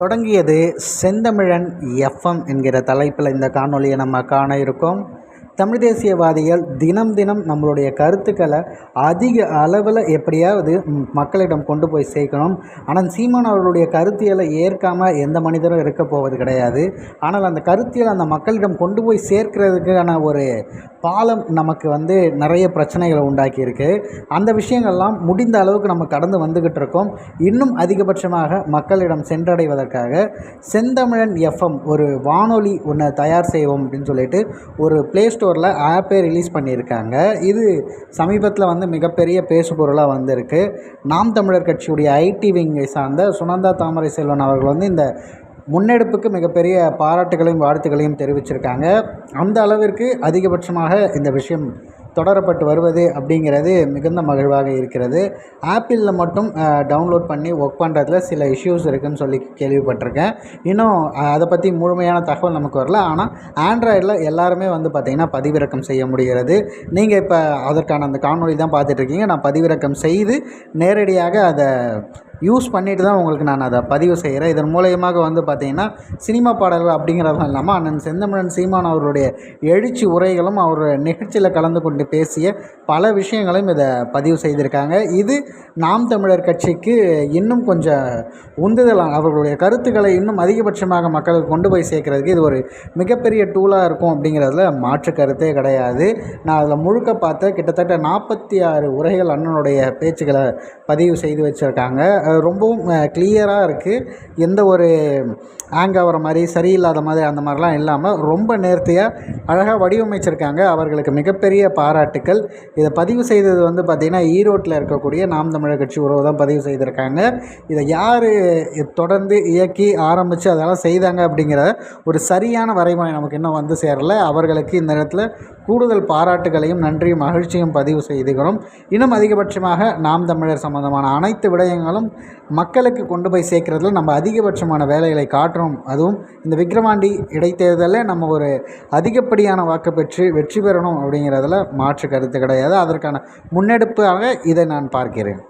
தொடங்கியது செந்தமிழன் எஃப்எம் என்கிற தலைப்பில் இந்த காணொலியை நம்ம காண இருக்கோம். தமிழ் தேசியவாதிகள் தினம் தினம் நம்மளுடைய கருத்துக்களை அதிக அளவில் எப்படியாவது மக்களிடம் கொண்டு போய் சேர்க்கணும். ஆனால் சீமான் அவர்களுடைய கருத்தியலை ஏற்காமல் எந்த மனிதரும் இருக்க போவது கிடையாது. ஆனால் அந்த கருத்தியலை அந்த மக்களிடம் கொண்டு போய் சேர்க்கிறதுக்கான ஒரு பாலம் நமக்கு வந்து நிறைய பிரச்சனைகளை உண்டாக்கியிருக்கு. அந்த விஷயங்கள்லாம் முடிந்த அளவுக்கு நம்ம கடந்து வந்துக்கிட்டு இருக்கோம். இன்னும் அதிகபட்சமாக மக்களிடம் சென்றடைவதற்காக செந்தமிழன் எஃப்எம் ஒரு வானொலி ஒன்று தயார் செய்வோம் அப்படின்னு சொல்லிட்டு ஒரு ப்ளே ஸ்டோரில் ஆப்பே ரிலீஸ் பண்ணியிருக்காங்க. இது சமீபத்தில் வந்து மிகப்பெரிய பேசு பொருளாக வந்திருக்கு. நாம் தமிழர் கட்சியுடைய ஐடி விங்கை சார்ந்த சுனந்தா தாமரை செல்வன் அவர்கள் வந்து இந்த முன்னெடுப்புக்கு மிகப்பெரிய பாராட்டுகளையும் வாழ்த்துக்களையும் தெரிவிச்சிருக்காங்க. அந்த அளவிற்கு அதிகபட்சமாக இந்த விஷயம் தொடரப்பட்டு வருவது அப்படிங்கிறது மிகுந்த மகிழ்வாக இருக்கிறது. ஆப்பிளில் மட்டும் டவுன்லோட் பண்ணி ஒர்க் பண்ணுறதுல சில இஷ்யூஸ் இருக்குதுன்னு சொல்லி கேள்விப்பட்டிருக்கேன். இன்னும் அதை பற்றி முழுமையான தகவல் நமக்கு வரல. ஆனால் ஆண்ட்ராய்டில் எல்லாருமே வந்து பார்த்திங்கன்னா பதிவிறக்கம் செய்ய முடிகிறது. நீங்கள் இப்போ அதற்கான அந்த காணொலி தான் பார்த்துட்ருக்கீங்க நான் பதிவிறக்கம் செய்து நேரடியாக அதை யூஸ் பண்ணிட்டு தான் உங்களுக்கு நான் அதை பதிவு செய்கிறேன். இதன் மூலயமாக வந்து பார்த்திங்கன்னா சினிமா பாடல்கள் அப்படிங்கிறதும் இல்லாமல் அண்ணன் செந்தமிழன் சீமான் அவருடைய எழுச்சி உரைகளும் அவர் நிகழ்ச்சியில் கலந்து கொண்டு பேசிய பல விஷயங்களையும் இதை பதிவு செய்திருக்காங்க. இது நாம் தமிழர் கட்சிக்கு இன்னும் கொஞ்சம் உந்துதலாக அவர்களுடைய கருத்துக்களை இன்னும் அதிகபட்சமாக மக்களுக்கு கொண்டு போய் சேர்க்கறதுக்கு இது ஒரு மிகப்பெரிய டூலாக இருக்கும் அப்படிங்கிறதுல மாற்று கருத்தே கிடையாது. நான் அதில் முழுக்க பார்த்த கிட்டத்தட்ட நாற்பத்தி ஆறு உரைகள் அண்ணனுடைய பேச்சுக்களை பதிவு செய்து வச்சுருக்காங்க. ரொம்பவும் கிளியராக இருக்குது எந்த ஒரு ஹேங் ஆகிற மாதிரி சரியில்லாத மாதிரி அந்த மாதிரிலாம் இல்லாமல் ரொம்ப நேர்த்தியாக அழகாக வடிவமைச்சிருக்காங்க அவர்களுக்கு மிகப்பெரிய பாராட்டுக்கள். இதை பதிவு செய்தது வந்து பார்த்திங்கன்னா ஈரோட்டில் இருக்கக்கூடிய நாம் தமிழர் கட்சி உறவு தான் பதிவு செய்திருக்காங்க. இதை யார் தொடர்ந்து இயக்கி ஆரம்பித்து அதெல்லாம் செய்தாங்க அப்படிங்கிற ஒரு சரியான வரைமுறை நமக்கு இன்னும் வந்து சேரலை. அவர்களுக்கு இந்த இடத்துல கூடுதல் பாராட்டுகளையும் நன்றியும் மகிழ்ச்சியும் பதிவு செய்துகிறோம். இன்னும் அதிகபட்சமாக நாம் தமிழர் சம்பந்தமான அனைத்து விடயங்களும் மக்களுக்கு கொண்டு போய் சேர்க்குறதுல நம்ம அதிகபட்சமான வேலைகளை காட்டுறோம். அதுவும் இந்த விக்ரவாண்டி இடைத்தேர்தலில் நம்ம ஒரு அதிகப்படியான வாக்கு பெற்று வெற்றி பெறணும் அப்படிங்கிறதுல மாற்று கருத்து கிடையாது. அதற்கான முன்னெடுப்பாக இதை நான் பார்க்கிறேன்.